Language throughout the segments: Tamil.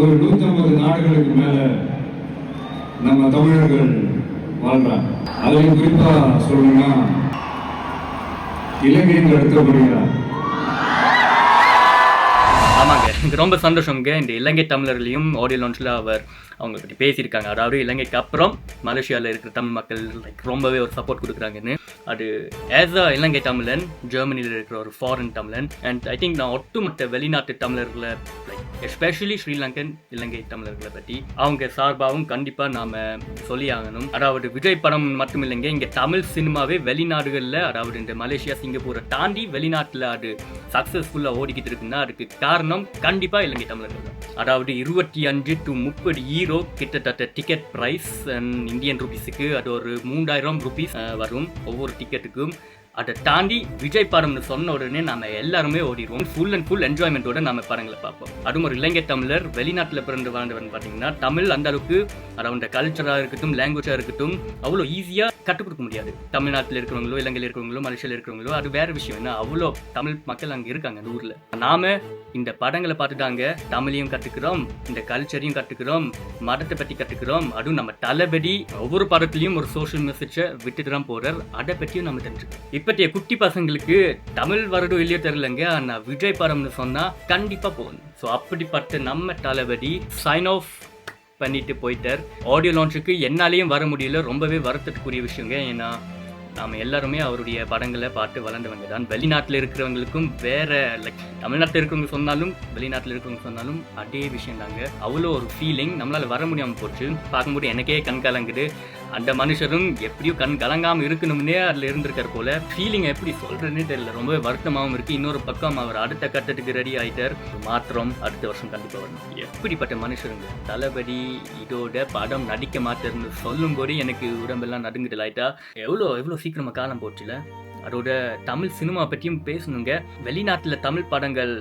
ஒரு நூற்றம்பது நாடுகளுக்கு மேல நம்ம தமிழர்கள் வாழ்றாங்க. அதுலயும் குறிப்பா சொல்லணும்னா இலங்கையின் அடுத்தபடியா ஆமாங்க எனக்கு ரொம்ப சந்தோஷங்க இந்த இலங்கை தமிழர்களையும் ஆடியோ லான்ச்சில் அவர் அவங்க பற்றி பேசியிருக்காங்க. அதாவது இலங்கைக்கு அப்புறம் மலேசியாவில் இருக்கிற தமிழ் மக்கள் லைக் ரொம்பவே ஒரு சப்போர்ட் கொடுக்குறாங்கன்னு. அது ஆஸ் அ இலங்கை தமிழன் ஜெர்மனியில் இருக்கிற ஒரு ஃபாரின் தமிழன் அண்ட் ஐ திங்க் நான் ஒட்டுமொத்த வெளிநாட்டு தமிழர்களை லைக் எஸ்பெஷலி ஸ்ரீலங்கன் இலங்கை தமிழர்களை பற்றி அவங்க சார்பாகவும் கண்டிப்பாக நாம் சொல்லி ஆகணும் அதாவது விஜய் படம் மட்டும் இல்லைங்க இங்கே தமிழ் சினிமாவே வெளிநாடுகளில் அதாவது இந்த மலேசியா சிங்கப்பூரை தாண்டி வெளிநாட்டில் அது சக்ஸஸ்ஃபுல்லாக ஓடிக்கிட்டு இருக்குன்னா அதுக்கு காரணம் கண்டிப்பாக இலங்கை தமிழர்கள் தான். அதாவது இருபத்தி அஞ்சு டு முப்பது ஈரோ கிட்டத்தட்ட டிக்கெட் ப்ரைஸ் இந்தியன் ருபீஸுக்கு அது ஒரு மூன்றாயிரம் ருபீஸ் வரும். ஒவ்வொரு டிக்கெட்டுக்கும் அதை தாண்டி விஜய் படம்னு சொன்ன உடனே நம்ம எல்லாருமே ஓடிடுவோம். ஃபுல் அண்ட் ஃபுல் என்ஜாய்மெண்ட்டோட நம்ம படங்களை பார்ப்போம். அதுவும் ஒரு இலங்கை தமிழர் வெளிநாட்டில் பிறந்து வாழ்ந்தவன் பார்த்தீங்கன்னா தமிழ் அந்த அளவுக்கு அரௌண்ட் கல்ச்சராக இருக்கட்டும் லாங்குவேஜாக இருக்கட்டும் அவ்வளோ ஈஸியாக கற்றுக் கொடுக்க முடியாது. தமிழ்நாட்டில் இருக்கிறவங்களோ இலங்கையில் இருக்கிறவங்களோ மலேசியாவில் இருக்கிறவங்களோ அது வேற விஷயம். என்ன அவ்வளோ தமிழ் மக்கள் அங்கே இருக்காங்க அந்த ஊரில். நாம இந்த படங்களை பார்த்துட்டாங்க தமிழையும் கற்றுக்கிறோம் இந்த கல்ச்சரையும் கற்றுக்கிறோம் மதத்தை பற்றி கற்றுக்கிறோம் அதுவும் நம்ம தளபதி ஒவ்வொரு படத்துலையும் ஒரு சோஷியல் மெசேஜை விட்டுட்டு தான் போறார். அதை பற்றியும் நம்ம தெரிஞ்சுக்கோம் இப்பத்திய குட்டி பசங்களுக்கு தமிழ் வருடம் இல்லையோ தெரியலங்க. ஆனால் விஜய் படம்னு சொன்னால் கண்டிப்பாக போகணும். ஸோ அப்படிப்பட்ட நம்ம தளபதி சைன் ஆஃப் பண்ணிட்டு போயிட்டார். ஆடியோ லான்ச்சுக்கு என்னாலேயும் வர முடியல. ரொம்பவே வருத்தத்துக்குரிய விஷயங்க. ஏன்னா நாம் எல்லாருமே அவருடைய படங்களை பார்த்து வளர்ந்தவங்க தான். வெளிநாட்டில் இருக்கிறவங்களுக்கும் வேற லைக் தமிழ்நாட்டில் இருக்கிறவங்க சொன்னாலும் வெளிநாட்டில் இருக்கிறவங்க சொன்னாலும் அதே விஷயம் தாங்க அவ்வளோ ஒரு ஃபீலிங் நம்மளால் வர முடியாமல் போச்சு. பார்க்கும்போது எனக்கே கண் கலங்குது அந்த மனுஷரும் எப்படியோ கண் கலங்காமல் இருக்கணும்னே அதில் இருந்திருக்கார் போல. ஃபீலிங் எப்படி சொல்கிறதுனே தெரியல. ரொம்பவே வருத்தமாகவும் இருக்குது இன்னொரு பக்கம் அவர் அடுத்த கட்டத்துக்கு ரெடி ஆகிட்டார் மாற்றம் அடுத்த வருஷம் கண்டிப்பாக வரணும் எப்படிப்பட்ட மனுஷருங்க? தளபதி இதோட படம் நடிக்க மாட்டேன்னு சொல்லும்போது எனக்கு உடம்பெல்லாம் நடுங்குது லைட்டா எவ்வளோ எவ்வளோ சீக்கிரமாக காலம் போச்சுல? அதோட தமிழ் சினிமா பற்றியும் பேசணுங்க. வெளிநாட்டில் தமிழ் படங்கள்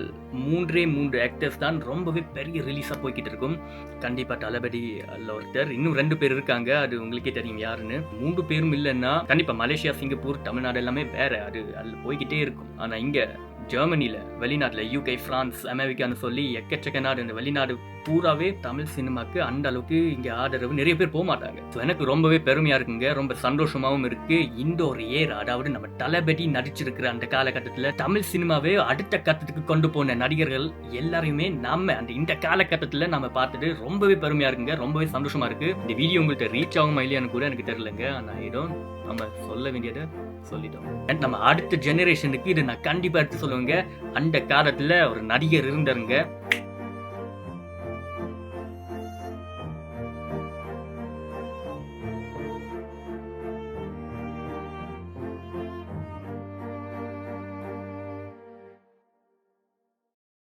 மூன்றே மூன்று ஆக்டர்ஸ் தான் ரொம்பவே பெரிய ரிலீஸாக போய்கிட்டு இருக்கும். கண்டிப்பாக தளபதி அல்ல ஒருத்தர். இன்னும் ரெண்டு பேர் இருக்காங்க. அது உங்களுக்கே தெரியும் யாருன்னு. மூன்று பேரும் இல்லைன்னா கண்டிப்பாக மலேசியா சிங்கப்பூர் தமிழ்நாடு எல்லாமே வேற. அது அதில் போய்கிட்டே இருக்கும். ஆனால் இங்கே ஜெர்மனியில் வெளிநாட்டில் யூகே பிரான்ஸ் அமெரிக்கான்னு சொல்லி எக்கச்சக்க நாடு இந்த வெளிநாடு பூராவே தமிழ் சினிமாக்கு அந்த அளவுக்கு இங்கே ஆதரவு. நிறைய பேர் போக மாட்டாங்க ஸோ எனக்கு ரொம்பவே பெருமையாக இருக்குங்க. ரொம்ப சந்தோஷமாகவும் இருக்கு. இந்த ஒரு ஏர் அதாவது நம்ம தளபதி நடிச்சிருக்கிற அந்த காலகட்டத்தில் தமிழ் சினிமாவே அடுத்த கட்டத்துக்கு கொண்டு போன நடிகர்கள் எல்லாரையுமே நம்ம அந்த இந்த காலகட்டத்தில் நம்ம பார்த்துட்டு ரொம்பவே பெருமையாக இருக்குங்க. ரொம்பவே சந்தோஷமா இருக்கு. இந்த வீடியோ உங்கள்கிட்ட ரீச் ஆகுமா இல்லையான்னு கூட எனக்கு தெரியலங்க. ஆனால் ஏதோ நம்ம சொல்ல வேண்டியதை சொல்லிட்டோம். நம்ம அடுத்த ஜெனரேஷனுக்கு இதை நான் கண்டிப்பாக எடுத்து சொல்லுவேங்க. அந்த காலத்தில் ஒரு நடிகர் இருந்தாருங்க.